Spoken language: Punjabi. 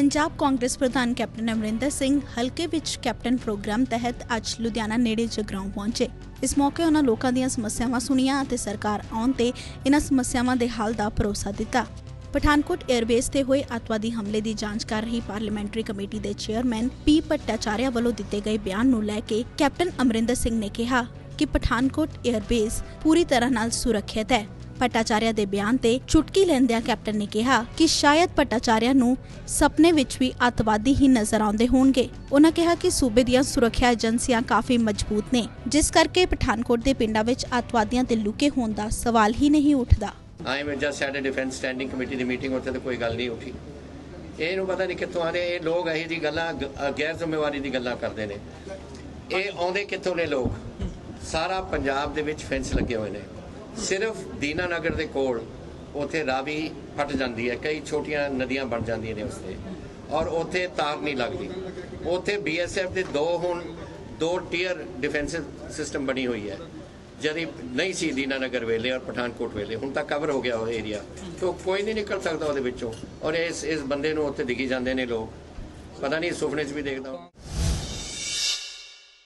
ਪੰਜਾਬ ਕਾਂਗਰਸ ਪ੍ਰਧਾਨ ਕੈਪਟਨ ਅਮਰਿੰਦਰ ਸਿੰਘ ਹਲਕੇ ਵਿੱਚ ਕੈਪਟਨ ਪ੍ਰੋਗਰਾਮ ਤਹਿਤ ਅੱਜ ਲੁਧਿਆਣਾ ਨੇੜੇ ਜਗਰਾਉਂ ਪਹੁੰਚੇ। ਇਸ ਮੌਕੇ ਉਹਨਾਂ ਲੋਕਾਂ ਦੀਆਂ ਸਮੱਸਿਆਵਾਂ ਸੁਣੀਆਂ ਅਤੇ ਸਰਕਾਰ ਆਉਣ ਤੇ ਇਹਨਾਂ ਸਮੱਸਿਆਵਾਂ ਦੇ ਹੱਲ ਦਾ ਭਰੋਸਾ ਦਿੱਤਾ। ਪਠਾਨਕੋਟ 에ਅਰਬੇਸ ਤੇ ਹੋਏ ਅੱਤਵਾਦੀ ਹਮਲੇ ਦੀ ਜਾਂਚ ਕਰ ਰਹੀ ਪਾਰਲੀਮੈਂਟਰੀ ਕਮੇਟੀ ਦੇ ਚੇਅਰਮੈਨ ਪੀ ਭੱਟਾਚਾਰਿਆ ਵੱਲੋਂ ਦਿੱਤੇ ਗਏ ਬਿਆਨ ਨੂੰ ਲੈ ਕੇ ਕੈਪਟਨ ਅਮਰਿੰਦਰ ਸਿੰਘ ਨੇ ਕਿਹਾ ਕਿ ਪਠਾਨਕੋਟ 에ਅਰਬੇਸ ਪੂਰੀ ਤਰ੍ਹਾਂ ਨਾਲ ਸੁਰੱਖਿਅਤ ਹੈ। ਭੱਟਾਚਾਰਿਆ ਦੇ ਬਿਆਨ ਤੇ ਚੁਟਕੀ ਲੈਂਦਿਆਂ ਕੈਪਟਨ ਨੇ ਕਿਹਾ ਕਿ ਸ਼ਾਇਦ ਭੱਟਾਚਾਰਿਆ ਨੂੰ ਸੁਪਨੇ ਵਿੱਚ ਵੀ ਅੱਤਵਾਦੀ ਹੀ ਨਜ਼ਰ ਆਉਂਦੇ ਹੋਣਗੇ। ਉਹਨਾਂ ਕਿਹਾ ਕਿ ਸੂਬੇ ਦੀਆਂ ਸੁਰੱਖਿਆ ਏਜੰਸੀਆਂ ਕਾਫੀ ਮਜ਼ਬੂਤ ਨੇ ਜਿਸ ਕਰਕੇ ਪਠਾਨਕੋਟ ਦੇ ਪਿੰਡਾਂ ਵਿੱਚ ਅੱਤਵਾਦੀਆਂ ਦੇ ਲੁਕੇ ਹੋਣ ਦਾ ਸਵਾਲ ਹੀ ਨਹੀਂ ਉੱਠਦਾ। ਆਈ ਮੈਂ just had a defence standing committee the meeting ਉੱਥੇ ਤਾਂ ਕੋਈ ਗੱਲ ਨਹੀਂ ਉੱਠੀ। ਇਹਨੂੰ ਪਤਾ ਨਹੀਂ ਕਿੱਥੋਂ ਆ ਰਹੇ ਇਹ ਲੋਕ ਇਹੋ ਜੀ ਗੱਲਾਂ ਗ- ਅ, ਗੈਰ ਜ਼ਿੰਮੇਵਾਰੀ ਦੀ ਗੱਲਾਂ ਕਰਦੇ ਨੇ। ਇਹ ਆਉਂਦੇ ਕਿੱਥੋਂ ਨੇ ਲੋਕ? ਸਾਰਾ ਪੰਜਾਬ ਦੇ ਵਿੱਚ ਫੈਂਸ ਲੱਗੇ ਹੋਏ ਨੇ। ਸਿਰਫ ਦੀਨਾਨਗਰ ਦੇ ਕੋਲ ਉੱਥੇ ਰਾਵੀ ਫਟ ਜਾਂਦੀ ਹੈ, ਕਈ ਛੋਟੀਆਂ ਨਦੀਆਂ ਬਣ ਜਾਂਦੀਆਂ ਨੇ ਉਸਤੇ ਔਰ ਉੱਥੇ ਤਾਰ ਨਹੀਂ ਲੱਗਦੀ। ਉੱਥੇ ਬੀਐਸਐਫ ਦੇ ਦੋ ਹੁਣ, ਦੋ ਟੀਅਰ ਡਿਫੈਂਸਿਵ ਸਿਸਟਮ ਬਣੀ ਹੋਈ ਹੈ। ਜਦੀ ਨਹੀਂ ਸੀ ਦੀਨਾਨਗਰ ਵੇਲੇ ਔਰ ਪਠਾਨਕੋਟ ਵੇਲੇ, ਹੁਣ ਤਾਂ ਕਵਰ ਹੋ ਗਿਆ ਉਹ ਏਰੀਆ ਤੋਂ ਕੋਈ ਨਹੀਂ ਨਿਕਲ ਸਕਦਾ ਉਹਦੇ ਵਿੱਚੋਂ। ਔਰ ਇਸ ਇਸ ਬੰਦੇ ਨੂੰ ਉੱਥੇ ਦਿਖੀ ਜਾਂਦੇ ਨੇ ਲੋਕ। ਪਤਾ ਨਹੀਂ ਸੁਪਨੇ 'ਚ ਵੀ ਦੇਖਦਾ ਹਾਂ